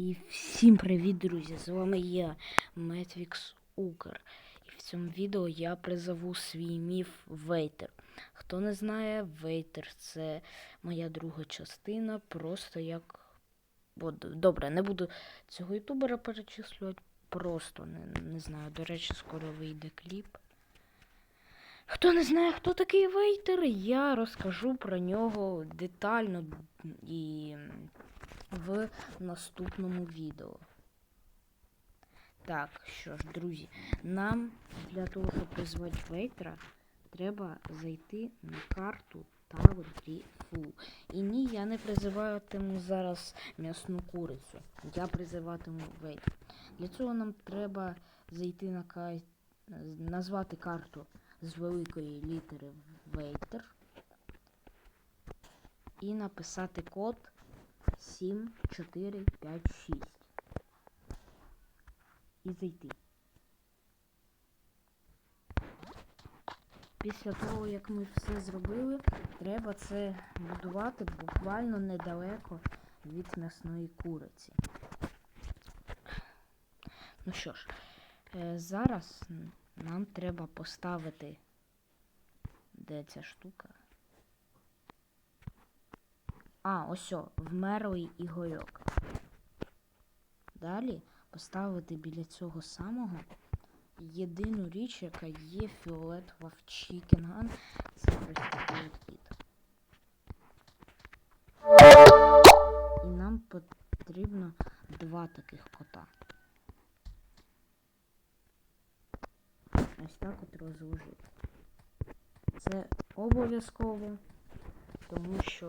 І всім привіт, друзі! З вами я, Метвікс Укр. І в цьому відео я призову свій міф Вейтер. Хто не знає, Вейтер це моя друга частина, просто як. От, добре, не буду цього ютубера перечислювати. Просто не, не знаю. До речі, скоро вийде кліп. Хто не знає, хто такий Вейтер, я розкажу про нього детально і в наступному відео. Так, що ж, друзі, нам для того, щоб призвати Вейтера, треба зайти на карту Tower Фу. І ні, я не призиватиму зараз м'ясну курицю. Я призиватиму Вейтер. Для цього нам треба зайти на кай... назвати карту з великої літери Вейтер і написати код 7, 4, 5, 6. І зайти. Після того, як ми все зробили, треба це будувати буквально недалеко від м'ясної куриці. Ну що ж, е, зараз нам треба поставити. Де ця штука? А, ось о, вмерлий ігорьок. Далі поставити біля цього самого єдину річ, яка є фіолетова в Чікінган, це простітують кіт. І нам потрібно два таких кота. Ось так от розложити. Це обов'язково, тому що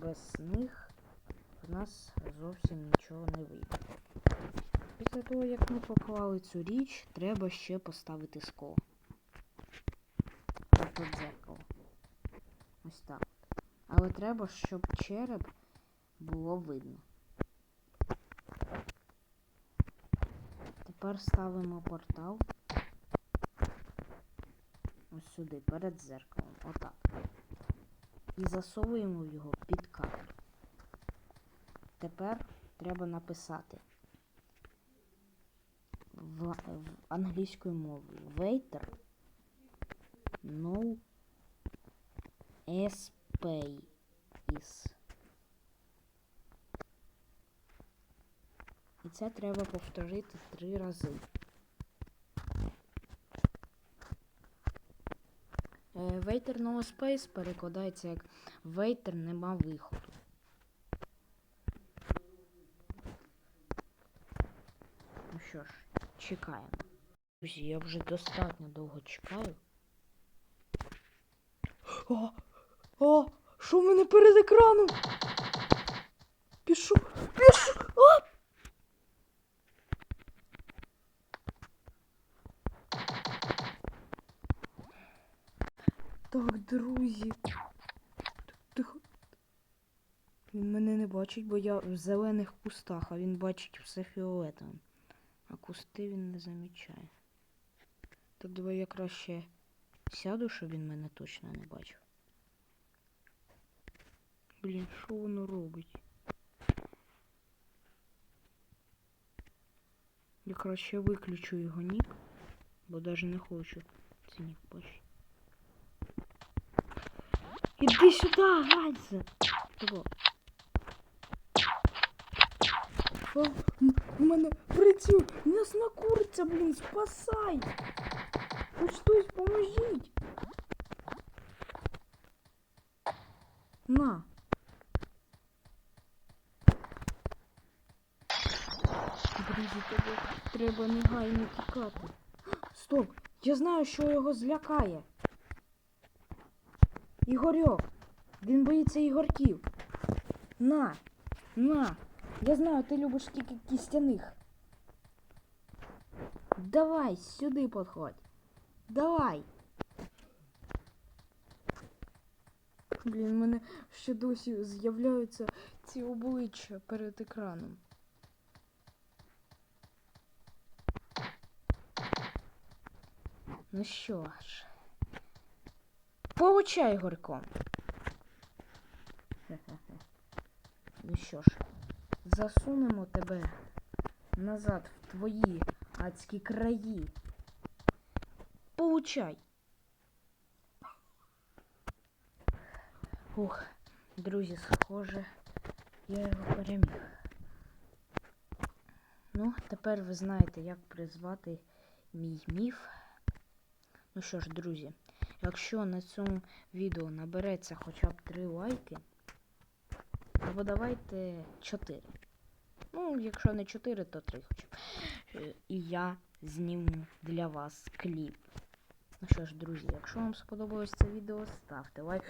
без них в нас зовсім нічого не вийде. Після того, як ми поклали цю річ, треба ще поставити скло. Тобто дзеркало. Ось так. Але треба, щоб череп було видно. Тепер ставимо портал ось сюди, перед дзеркалом. Отак. І засовуємо його під карту. Тепер треба написати в, в англійською мовою waiter no space. І це треба повторити три рази. Waiter no space перекладається як waiter нема виходу. Ну що ж, чекаємо. Друзі, я вже достатньо довго чекаю. О! О! Що в мене перед екраном? Пішу! А! Так, друзі. Тихо. Він мене не бачить, бо я в зелених кустах, а він бачить все фіолетовим. А кусти він не замічає. Так давай я краще сяду, щоб він мене точно не бачив. Блін, що воно робить? Я краще виключу його нік, бо навіть не хочу цей нік бачити. Іди сюди, Гальза! Того. О, у мене приціл! М'ясна куриця, блін, спасай! Хоч хтось поможіть! На! Друзі, тобі треба негайно тікати. Стоп! Я знаю, що його злякає. Ігорьок. Він боїться ігорків. На, на. Я знаю, ти любиш тільки кістяних. Давай, сюди підходь. Давай. Блін, в мене ще досі з'являються ці обличчя перед екраном. Ну що ж. Получай, Горько. Ну що ж, засунемо тебе назад в твої адські краї. Получай. Ух, друзі, схоже, я його переміг. Ну, тепер ви знаєте, як призвати мій міф. Ну що ж, друзі, якщо на цьому відео набереться хоча б 3 лайки, або давайте 4. Ну, якщо не 4, то 3 хоча б. Е, І я зніму для вас кліп. Ну що ж, друзі, якщо вам сподобалось це відео, ставте лайк.